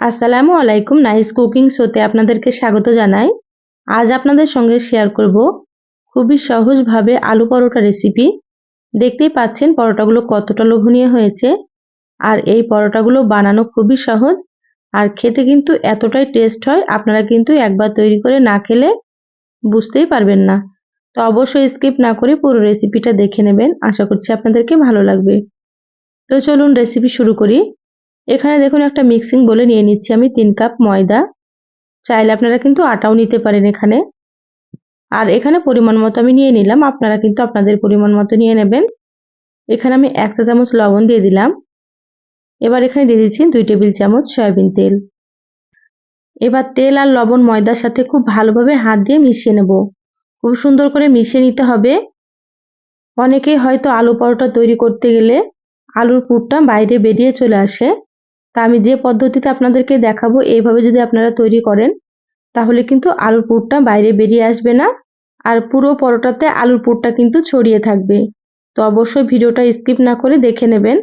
আসসালামু আলাইকুম nice cooking শোতে আপনাদেরকে স্বাগত জানাই। আজ আপনাদের সঙ্গে শেয়ার করব খুবই সহজভাবে আলু পরোটা রেসিপি দেখতেই পাচ্ছেন পরোটাগুলো কতটা লোভনীয় হয়েছে আর এই পরোটাগুলো বানানো খুবই সহজ আর খেতে কিন্তু এতটাই টেস্ট হয়, আপনারা কিন্তু একবার তৈরি করে না খেলে বুঝতেই পারবেন না। তো অবশ্যই স্কিপ না করে পুরো রেসিপিটা দেখে নেবেন, আশা করছি আপনাদেরকে ভালো লাগবে। তো চলুন রেসিপি শুরু করি। এখানে দেখুন একটা মিক্সিং বলে নিয়ে নিচ্ছি আমি, তিন কাপ ময়দা। চাইলে আপনারা কিন্তু আটাও নিতে পারেন এখানে। আর এখানে পরিমাণ মতো আমি নিয়ে নিলাম, আপনারা কিন্তু আপনাদের পরিমাণ মতো নিয়ে নেবেন। এখানে আমি এক চা চামচ লবণ দিয়ে দিলাম। এবার এখানে দিয়ে দিচ্ছি দুই টেবিল চামচ সয়াবিন তেল। এবার তেল আর লবণ ময়দার সাথে খুব ভালোভাবে হাত দিয়ে মিশিয়ে নেব। খুব সুন্দর করে মিশিয়ে নিতে হবে। অনেকেই হয়তো আলু পরোটা তৈরি করতে গেলে আলুর পুরটা বাইরে বেরিয়ে চলে আসে। তা আমি যে পদ্ধতিতে আপনাদেরকে দেখাবো, এইভাবে যদি আপনারা তৈরি করেন, তাহলে কিন্তু আলুর পুরটা বাইরে বেরিয়ে আসবে না। আর পুরো পরোটাতে আলুর পুরটা কিন্তু ছড়িয়ে থাকবে। তো অবশ্যই ভিডিওটা স্কিপ না করে দেখে নেবেন।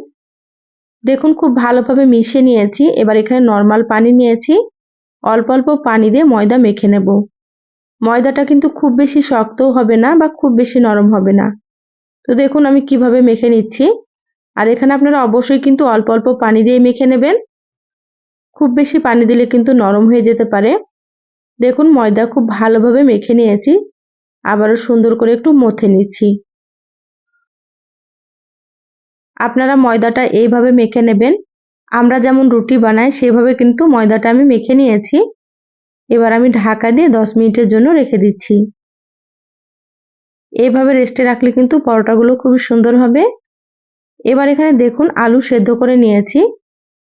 দেখুন, খুব ভালোভাবে মিশিয়ে নিয়েছি। এবার এখানে নর্মাল পানি নিয়েছি। অল্প অল্প পানি দিয়ে ময়দা মেখে নেব। ময়দাটা কিন্তু খুব বেশি শক্তও হবে না বা খুব বেশি নরম হবে না। তো দেখুন, আমি কীভাবে মেখে নিচ্ছি। আর এখানে আপনারা অবশ্যই কিন্তু অল্প অল্প পানি দিয়ে মেখে নেবেন। খুব বেশি পানি দিলে কিন্তু নরম হয়ে যেতে পারে। দেখুন, ময়দা খুব ভালোভাবে মেখে নিয়েছি। আবারও সুন্দর করে একটু মথে নিচ্ছি। আপনারা ময়দাটা এইভাবে মেখে নেবেন। আমরা যেমন রুটি বানাই, সেভাবে কিন্তু ময়দাটা আমি মেখে নিয়েছি। এবার আমি ঢাকা দিয়ে দশ মিনিটের জন্য রেখে দিচ্ছি। এইভাবে রেস্টে রাখলে কিন্তু পরোটাগুলো খুবই সুন্দর হবে। এবার এখানে দেখুন, আলু সেদ্ধ করে নিয়েছি।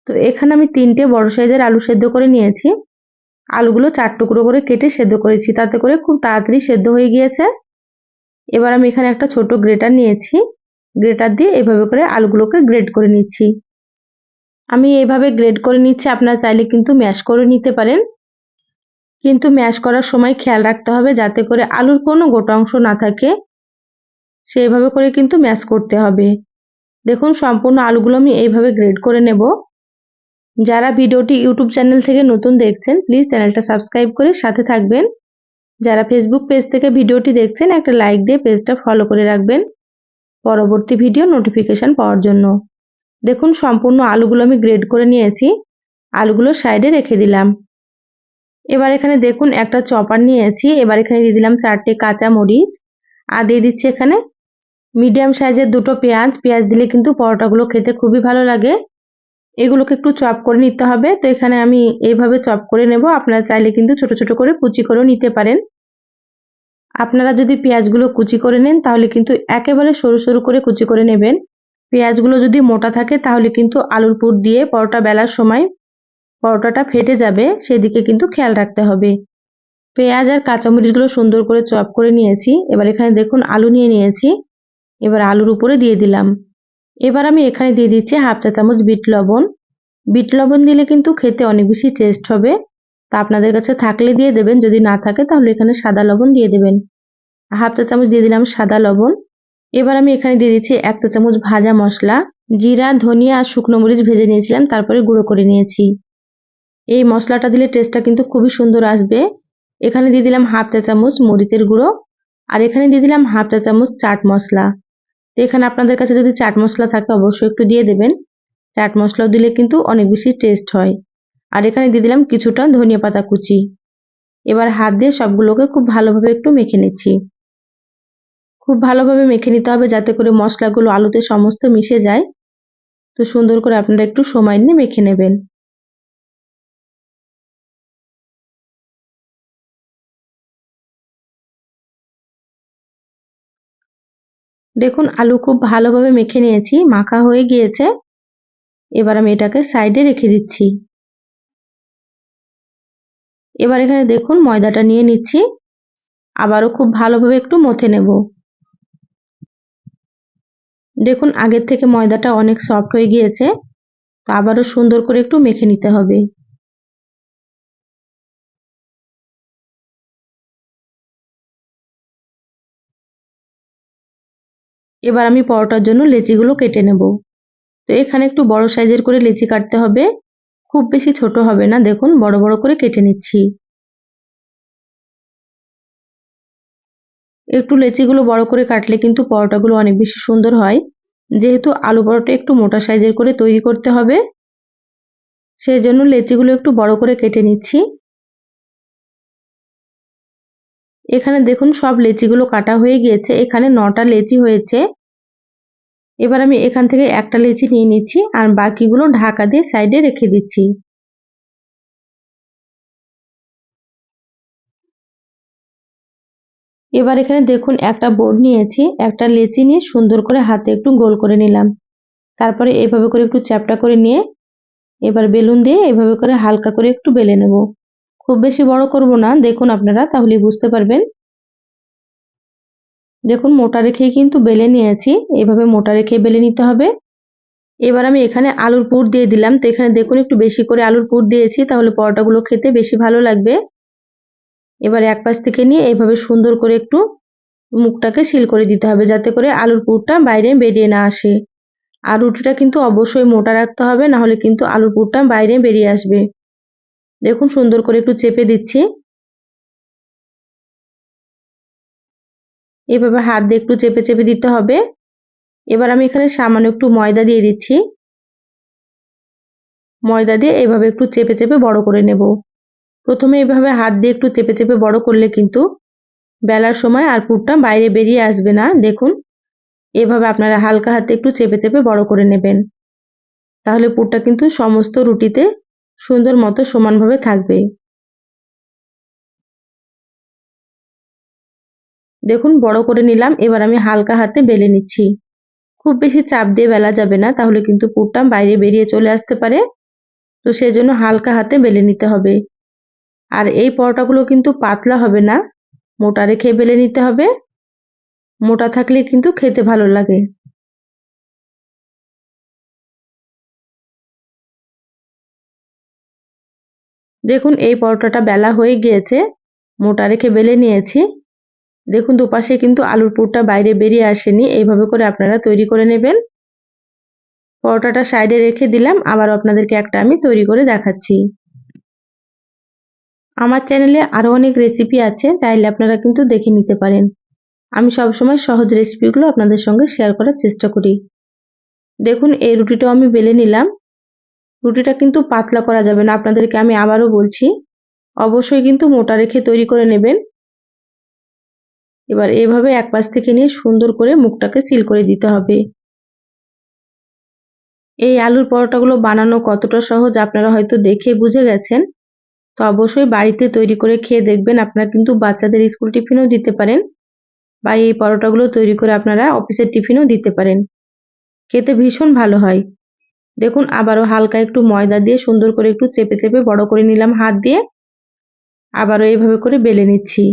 তো এখানে আমি তিনটে বড় সাইজের আলু সেদ্ধ করে নিয়েছি। আলুগুলো চার টুকরো করে কেটে সেদ্ধ করেছি, তাতে করে খুব তাড়াতাড়ি সেদ্ধ হয়ে গিয়েছে। এবার আমি এখানে একটা ছোট গ্রেটার নিয়েছি। গ্রেটার দিয়ে এভাবে করে আলুগুলোকে গ্রেড করে নিচ্ছি। আমি এইভাবে গ্রেড করে নিচ্ছি, আপনারা চাইলে কিন্তু ম্যাশ করে নিতে পারেন। কিন্তু ম্যাশ করার সময় খেয়াল রাখতে হবে যাতে করে আলুর কোনো গোটা অংশ না থাকে। সেইভাবে করে কিন্তু ম্যাশ করতে হবে। দেখুন, সম্পূর্ণ আলুগুলো আমি এইভাবে গ্রেড করে নেব। যারা ভিডিওটি ইউটিউব চ্যানেল থেকে নতুন দেখছেন প্লিজ চ্যানেলটা সাবস্ক্রাইব করে সাথে থাকবেন। যারা ফেসবুক পেজ থেকে ভিডিওটি দেখছেন, একটা লাইক দিয়ে পেজটা ফলো করে রাখবেন পরবর্তী ভিডিও নোটিফিকেশান পাওয়ার জন্য। দেখুন, সম্পূর্ণ আলুগুলো আমি গ্রেড করে নিয়েছি, আলুগুলো সাইডে রেখে দিলাম। এবার এখানে দেখুন, একটা চপার নিয়েছি, এবার এখানে দিয়ে দিলাম চারটে কাঁচা মরিচ, আর দিয়ে দিচ্ছি এখানে মিডিয়াম সাইজের দুটো পেঁয়াজ। পেঁয়াজ দিলে কিন্তু পরোটাগুলো খেতে খুবই ভালো লাগে। এগুলোকে একটু চপ করে নিতে হবে। তো এখানে আমি এইভাবে চপ করে নেব। আপনারা চাইলে কিন্তু ছোট ছোট করে কুচি করেও নিতে পারেন। আপনারা যদি পেঁয়াজগুলো কুচি করে নেন, তাহলে কিন্তু একেবারে সরু সরু করে কুচি করে নেবেন। পেঁয়াজগুলো যদি মোটা থাকে, তাহলে কিন্তু আলুর পুর দিয়ে পরোটা বেলার সময় পরোটাটা ফেটে যাবে। সেদিকে কিন্তু খেয়াল রাখতে হবে। পেঁয়াজ আর কাঁচামরিচগুলো সুন্দর করে চপ করে নিয়েছি। এবার এখানে দেখুন, আলু নিয়ে নিয়েছি। এবার আলুর উপরে দিয়ে দিলাম। এবার আমি এখানে দিয়ে দিচ্ছি হাফ চা চামচ বিট লবণ। বিট লবণ দিলে কিন্তু খেতে অনেক বেশি টেস্ট হবে। তা আপনাদের কাছে থাকলে দিয়ে দেবেন, যদি না থাকে তাহলে এখানে সাদা লবণ দিয়ে দেবেন। হাফ চা চামচ দিয়ে দিলাম সাদা লবণ। এবার আমি এখানে দিয়ে দিচ্ছি এক চা চামচ ভাজা মশলা। জিরা, ধনিয়া আর শুকনো মরিচ ভেজে নিয়েছিলাম, তারপরে গুঁড়ো করে নিয়েছি। এই মশলাটা দিলে টেস্টটা কিন্তু খুবই সুন্দর আসবে। এখানে দিয়ে দিলাম হাফ চা চামচ মরিচের গুঁড়ো। আর এখানে দিয়ে দিলাম হাফ চা চামচ চাট মশলা। এখানে আপনাদের কাছে যদি চাট মশলা থাকে অবশ্যই একটু দিয়ে দেবেন। চাট মশলাও দিলে কিন্তু অনেক বেশি টেস্ট হয়। আর এখানে দিয়ে দিলাম কিছুটা ধনিয়া পাতা কুচি। এবার হাত দিয়ে সবগুলোকে খুব ভালোভাবে একটু মেখে নিচ্ছি। খুব ভালোভাবে মেখে নিতে হবে যাতে করে মশলাগুলো আলুতে সমস্ত মিশে যায়। তো সুন্দর করে আপনারা একটু সময় নিয়ে মেখে নেবেন। দেখুন, আলু খুব ভালোভাবে মেখে নিয়েছি, মাখা হয়ে গিয়েছে। এবার আমি এটাকে সাইডে রেখে দিচ্ছি। এবার এখানে দেখুন, ময়দাটা নিয়ে নিচ্ছি। আবারও খুব ভালোভাবে একটু মথে নেব। দেখুন, আগের থেকে ময়দাটা অনেক সফট হয়ে গিয়েছে। তো আবারও সুন্দর করে একটু মেখে নিতে হবে। এবার আমি পরোটার জন্য লেচিগুলো কেটে নেব। তো এখানে একটু বড় সাইজের করে লেচি কাটতে হবে। খুব বেশি ছোট হবে না, দেখুন, বড় বড় করে কেটে নিচ্ছি। একটু লেচিগুলো বড় করে কাটলে কিন্তু পরোটাগুলো অনেক বেশি সুন্দর হয়। যেহেতু আলু পরোটা একটু মোটা সাইজের করে তৈরি করতে হবে সেই জন্য লেচিগুলো একটু বড় করে কেটে নিচ্ছি। এখানে দেখুন সব লেচিগুলো কাটা হয়ে গিয়েছে। এখানে নটা লেচি হয়েছে। এবার আমি এখান থেকে একটা লেচি নিয়ে নিচ্ছি আর বাকিগুলো ঢাকা দিয়ে সাইডে রেখে দিচ্ছি। এবার এখানে দেখুন একটা বোর্ড নিয়েছি। একটা লেচি নিয়ে সুন্দর করে হাতে একটু গোল করে নিলাম। তারপরে এভাবে করে একটু চ্যাপটা করে নিয়ে এবার বেলুন দিয়ে এভাবে করে হালকা করে একটু বেলে নেব। খুব বেশি বড় করব না। দেখুন আপনারা তাহলে বুঝতে পারবেন। দেখুন, মোটা রেখেই কিন্তু বেলে নিয়েছি। এভাবে মোটা রেখে বেলে নিতে হবে। এবার আমি এখানে আলুর পুর দিয়ে দিলাম। তো এখানে দেখুন, একটু বেশি করে আলুর পুর দিয়েছি, তাহলে পরোটাগুলো খেতে বেশি ভালো লাগবে। এবার এক পাশ থেকে নিয়ে এইভাবে সুন্দর করে একটু মুখটাকে সিল করে দিতে হবে, যাতে করে আলুর পুরটা বাইরে বেরিয়ে না আসে। আর রুটিটা কিন্তু অবশ্যই মোটা রাখতে হবে না হলে কিন্তু আলুর পুরটা বাইরে বেরিয়ে আসবে। দেখুন, সুন্দর করে একটু চেপে দিচ্ছি। এভাবে হাত দিয়ে একটু চেপে চেপে দিতে হবে। এবার আমি এখানে সামান্য একটু ময়দা দিয়ে দিচ্ছি। ময়দা দিয়ে এভাবে একটু চেপে চেপে বড় করে নেব। প্রথমে এভাবে হাত দিয়ে একটু চেপে চেপে বড় করলে কিন্তু বেলার সময় আর পুরটা বাইরে বেরিয়ে আসবে না। দেখুন, এভাবে আপনারা হালকা হাতে একটু চেপে চেপে বড় করে নেবেন। তাহলে পুরটা কিন্তু সমস্ত রুটিতে সুন্দর মতো সমানভাবে থাকবে। দেখুন, বড় করে নিলাম, এবার আমি হালকা হাতে বেলে নিচ্ছি। খুব বেশি চাপ দিয়ে বেলা যাবে না, তাহলে কিন্তু পুরটা বাইরে বেরিয়ে চলে আসতে পারে। তো সেই জন্য হালকা হাতে বেলে নিতে হবে। আর এই পরোটাগুলো কিন্তু পাতলা হবে না, মোটা রেখে বেলে নিতে হবে। মোটা থাকলে কিন্তু খেতে ভালো লাগে। দেখুন, এই পরোটাটা বেলা হয়ে গিয়েছে। মোটা রেখে বেলে নিয়েছি। দেখুন, দুপাশে কিন্তু আলুর পুরটা বাইরে বেরিয়ে আসেনি। এইভাবে করে আপনারা তৈরি করে নেবেন। পরোটাটা সাইডে রেখে দিলাম। আবার আপনাদেরকে একটা আমি তৈরি করে দেখাচ্ছি। আমার চ্যানেলে আরও অনেক রেসিপি আছে, চাইলে আপনারা কিন্তু দেখে নিতে পারেন। আমি সবসময় সহজ রেসিপিগুলো আপনাদের সঙ্গে শেয়ার করার চেষ্টা করি। দেখুন, এই রুটিটাও আমি বেলে নিলাম। রুটিটা কিন্তু পাতলা করা যাবে না। আপনাদেরকে আমি আবারও বলছি, অবশ্যই কিন্তু মোটা রেখে তৈরি করে নেবেন। এবার এভাবে এক পাশ থেকে নিয়ে সুন্দর করে মুখটাকে সিল করে দিতে হবে। এই আলুর পরোটাগুলো বানানো কতটা সহজ আপনারা হয়তো দেখে বুঝে গেছেন। তো অবশ্যই বাড়িতে তৈরি করে খেয়ে দেখবেন, আপনারা কিন্তু বাচ্চাদের স্কুল টিফিনও দিতে পারেন বা এই পরোটাগুলো তৈরি করে আপনারা অফিসের টিফিনও দিতে পারেন। খেতে ভীষণ ভালো হয়। দেখুন, আবারও হালকা একটু ময়দা দিয়ে সুন্দর করে একটু চেপে চেপে বড় করে নিলাম হাত দিয়ে। আবারও এইভাবে করে বেলে নিচ্ছি।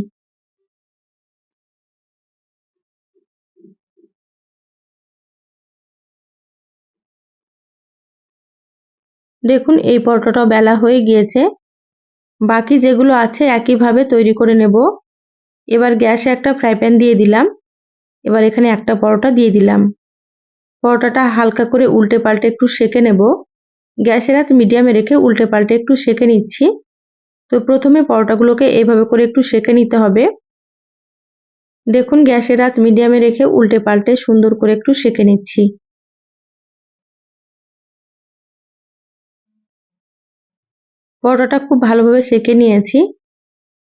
দেখুন, এই পরোটাটাও বেলা হয়ে গিয়েছে। বাকি যেগুলো আছে একইভাবে তৈরি করে নেব। এবার গ্যাসে একটা ফ্রাই প্যান দিয়ে দিলাম। এবার এখানে একটা পরোটা দিয়ে দিলাম। পরোটাটা হালকা করে উল্টে পাল্টে একটু সেকে নেব। গ্যাসের আঁচ মিডিয়ামে রেখে উল্টে পাল্টে একটু সেকে নিচ্ছি। তো প্রথমে পরোটাগুলোকে এভাবে করে একটু সেকে নিতে হবে। দেখুন, গ্যাসের আঁচ মিডিয়ামে রেখে উল্টে পাল্টে সুন্দর করে একটু সেকে নিচ্ছি। পরোটাটা খুব ভালোভাবে সেকে নিয়েছি।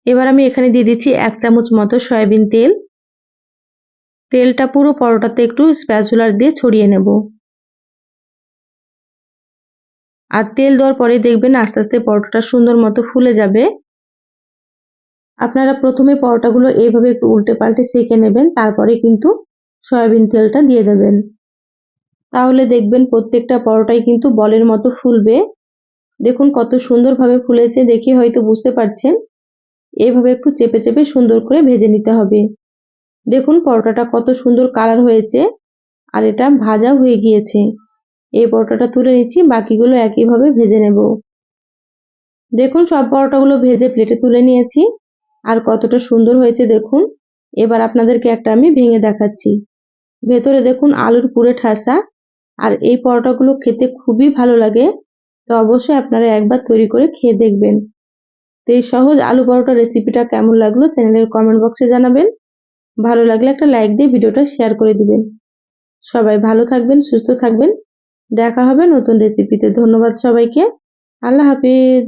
এবার আমি এখানে দিয়ে দিচ্ছি এক চামচ মতো সয়াবিন তেল। তেলটা পুরো পরোটাতে একটু স্প্যাচুলার দিয়ে ছড়িয়ে নেব। আর তেল দেওয়ার পরে দেখবেন আস্তে আস্তে পরোটাটা সুন্দর মতো ফুলে যাবে। আপনারা প্রথমে পরোটাগুলো এইভাবে একটু উল্টে পাল্টে সেঁকে নেবেন, তারপরে কিন্তু সয়াবিন তেলটা দিয়ে দেবেন। তাহলে দেখবেন প্রত্যেকটা পরোটাই কিন্তু বলের মতো ফুলবে। দেখুন কত সুন্দরভাবে ফুলেছে, দেখে হয়তো বুঝতে পারছেন। এভাবে একটু চেপে চেপে সুন্দর করে ভেজে নিতে হবে। দেখুন পরোটাটা কত সুন্দর কালার হয়েছে আর এটা ভাজা হয়ে গিয়েছে। এই পরোটাটা তুলে নিচ্ছি, বাকিগুলো একইভাবে ভেজে নেব। দেখুন সব পরোটাগুলো ভেজে প্লেটে তুলে নিয়েছি। আর কতটা সুন্দর হয়েছে দেখুন। এবার আপনাদেরকে একটা আমি ভেঙে দেখাচ্ছি। ভেতরে দেখুন আলুর পুরে ঠাসা। আর এই পরোটাগুলো খেতে খুবই ভালো লাগে। তো অবশ্যই আপনারা একবার তৈরি করে খেয়ে দেখবেন। তো এই সহজ আলু পরোটা রেসিপিটা কেমন লাগল চ্যানেলের কমেন্ট বক্সে জানাবেন। ভালো লাগলে একটা লাইক দিয়ে ভিডিওটা শেয়ার করে দিবেন। সবাই ভালো থাকবেন, সুস্থ থাকবেন। দেখা হবে নতুন রেসিপিতে ধন্যবাদ সবাইকে। আল্লাহ হাফিজ।